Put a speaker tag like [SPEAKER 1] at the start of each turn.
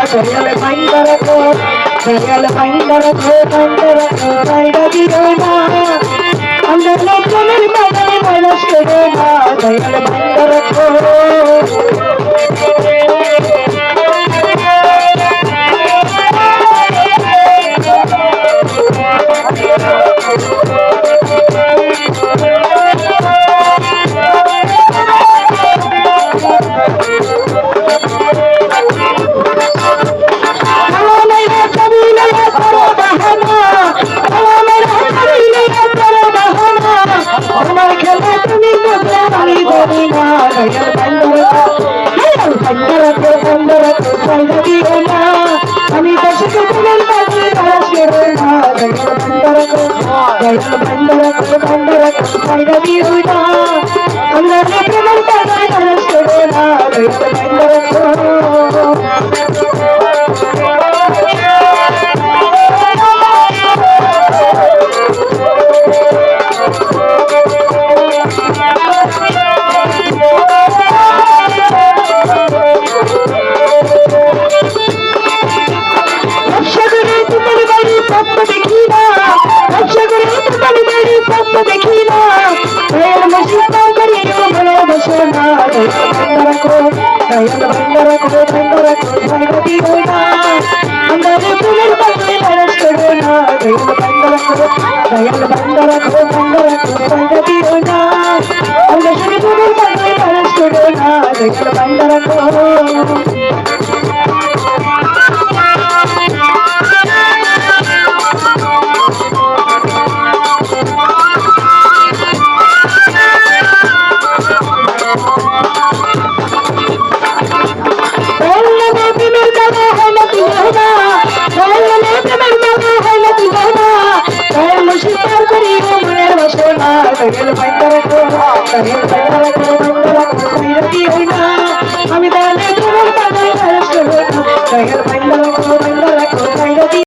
[SPEAKER 1] দয়াল ভাইন্দার কো দয়াল ভাইন্দার কো ভাইন্দার কো ভাইরা দিও না আমরা লোকজনের মাঝে মানুষ করে না দয়াল ভাইন্দার কো আমি দেশকে তোমার মাঝে মানুষ করে না দয়াল ভাইন্দার কো দয়াল ভাইন্দার স্বপ্ন দেখি না ব্যবসা করে তোমার বাড়ি স্বপ্ন দেখি না দয়াল মসজিদা করি মনে বসে না রাখো দয়াল ভাঙ্গা রাখো ভাঙ্গা রাখো ভাঙ্গা দিও না। আমরা তোমার বাড়ি মানুষ না দয়াল ভাঙ্গা রাখো দয়াল ভাঙ্গা রাখো ভাঙ্গা রাখো ভাঙ্গা দিও না। আমরা যে তোমার বাড়ি না দয়াল ভাঙ্গা রাখো करेल भयंकर करेल भयंकर वीर की हुई ना हम डाले दूर पड़े करेल भयंकर